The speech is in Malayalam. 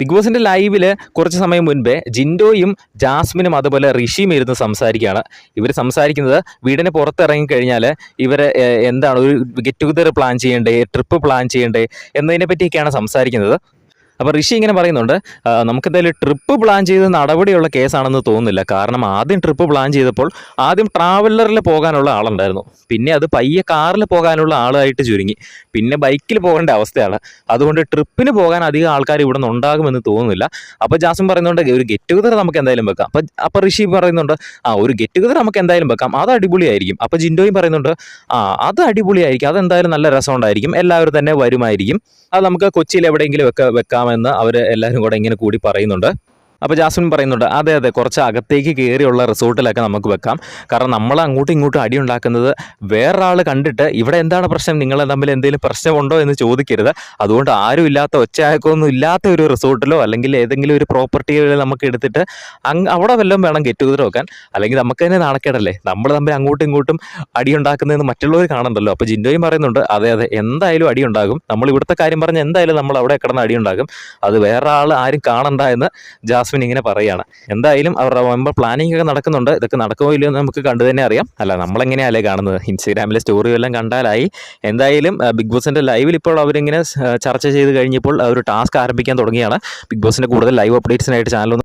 ബിഗ് ബോസിന്റെ ലൈവിൽ കുറച്ച് സമയം മുൻപേ ജിൻഡോയും ജാസ്മിനും അതുപോലെ ഋഷിയും ഇരുന്ന് സംസാരിക്കുകയാണ്. ഇവർ സംസാരിക്കുന്നത് വീടിന് പുറത്തിറങ്ങി കഴിഞ്ഞാൽ ഇവർ എന്താണ് ഒരു ഗെറ്റ് ടുഗദർ പ്ലാൻ ചെയ്യണ്ടേ ട്രിപ്പ് പ്ലാൻ ചെയ്യണ്ടേ എന്നതിനെ പറ്റിയൊക്കെയാണ് സംസാരിക്കുന്നത്. അപ്പോൾ ഋഷി ഇങ്ങനെ പറയുന്നുണ്ട് നമുക്കെന്തായാലും ട്രിപ്പ് പ്ലാൻ ചെയ്ത് നടപടിയുള്ള കേസാണെന്ന് തോന്നുന്നില്ല. കാരണം ആദ്യം ട്രിപ്പ് പ്ലാൻ ചെയ്തപ്പോൾ ആദ്യം ട്രാവലറിൽ പോകാനുള്ള ആളുണ്ടായിരുന്നു. പിന്നെ അത് പയ്യെ കാറിൽ പോകാനുള്ള ആളായിട്ട് ചുരുങ്ങി. പിന്നെ ബൈക്കിൽ പോകേണ്ട അവസ്ഥയാണ്. അതുകൊണ്ട് ട്രിപ്പിന് പോകാൻ അധികം ആൾക്കാർ ഇവിടെ നിന്ന് ഉണ്ടാകുമെന്ന് തോന്നുന്നില്ല. അപ്പോൾ ജാസൻ പറയുന്നുണ്ട് ഒരു ഗെറ്റ് ടുഗദർ നമുക്ക് എന്തായാലും വെക്കാം. അപ്പം അപ്പോൾ ഋഷി പറയുന്നുണ്ട് ആ ഒരു ഗെറ്റ് ടുഗദർ നമുക്ക് എന്തായാലും വെക്കാം. അത് അടിപൊളിയായിരിക്കും. അപ്പോൾ ജിൻഡോയും പറയുന്നുണ്ട് ആ അത് അടിപൊളിയായിരിക്കും. അതെന്തായാലും നല്ല രസമുണ്ടായിരിക്കും. എല്ലാവരും തന്നെ വരുമായിരിക്കും. അത് നമുക്ക് കൊച്ചിയിൽ എവിടെയെങ്കിലും വെക്ക വെക്കാമെന്ന് അവർ എല്ലാവരും കൂടെ ഇങ്ങനെ കൂടി പറയുന്നുണ്ട്. അപ്പോൾ ജാസ്മിൻ പറയുന്നുണ്ട് അതെ അതെ കുറച്ച് അകത്തേക്ക് കയറിയുള്ള റിസോർട്ടിലൊക്കെ നമുക്ക് വെക്കാം. കാരണം നമ്മൾ അങ്ങോട്ടും ഇങ്ങോട്ടും അടി ഉണ്ടാക്കുന്നത് വേറൊരാൾ കണ്ടിട്ട് ഇവിടെ എന്താണ് പ്രശ്നം? നിങ്ങൾ തമ്മിൽ എന്തെങ്കിലും പ്രശ്നമുണ്ടോ എന്ന് ചോദിക്കരുത്. അതുകൊണ്ട് ആരും ഇല്ലാത്ത ഒച്ചയാക്കൊന്നും ഇല്ലാത്ത ഒരു റിസോർട്ടിലോ അല്ലെങ്കിൽ ഏതെങ്കിലും ഒരു പ്രോപ്പർട്ടികളിൽ നമുക്ക് എടുത്തിട്ട് അങ്ങ് അവിടെ വല്ലതും വേണം ഗെറ്റ് ടുഗദർ വെക്കാൻ. അല്ലെങ്കിൽ നമുക്ക് തന്നെ നാണക്കേടല്ലേ? നമ്മൾ തമ്മിൽ അങ്ങോട്ടും ഇങ്ങോട്ടും അടി ഉണ്ടാക്കുന്നതെന്ന് മറ്റുള്ളവർ കാണണ്ടല്ലോ അപ്പോൾ ജിൻഡോയും പറയുന്നുണ്ട് അതെ അതെ എന്തായാലും അടി ഉണ്ടാകും. നമ്മൾ ഇവിടുത്തെ കാര്യം പറഞ്ഞാൽ എന്തായാലും നമ്മൾ അവിടെ കിടന്ന് അടി ഉണ്ടാകും. അത് വേറെ ആൾ ആരും കാണണ്ട എന്ന് ജാസ്മിൻ ഇങ്ങനെ പറയുകയാണ് എന്തായാലും അവരുടെ മുമ്പ് പ്ലാനിങ് ഒക്കെ നടക്കുന്നുണ്ട്. ഇതൊക്കെ നടക്കുമോ ഇല്ലയോ എന്ന് നമുക്ക് കണ്ടു തന്നെ അറിയാം. അല്ല നമ്മളെങ്ങനെയല്ലേ കാണുന്നത്? ഇൻസ്റ്റാഗ്രാമിലെ സ്റ്റോറി എല്ലാം കണ്ടാലായി. എന്തായാലും ബിഗ് ബോസിന്റെ ലൈവിൽ ഇപ്പോൾ അവരിങ്ങനെ ചർച്ച ചെയ്ത് കഴിഞ്ഞപ്പോൾ ഒരു ടാസ്ക് ആരംഭിക്കാൻ തുടങ്ങിയാണ്. ബിഗ് ബോസിന്റെ കൂടുതൽ ലൈവ് അപ്ഡേറ്റ്സിനായിട്ട് ചാനൽ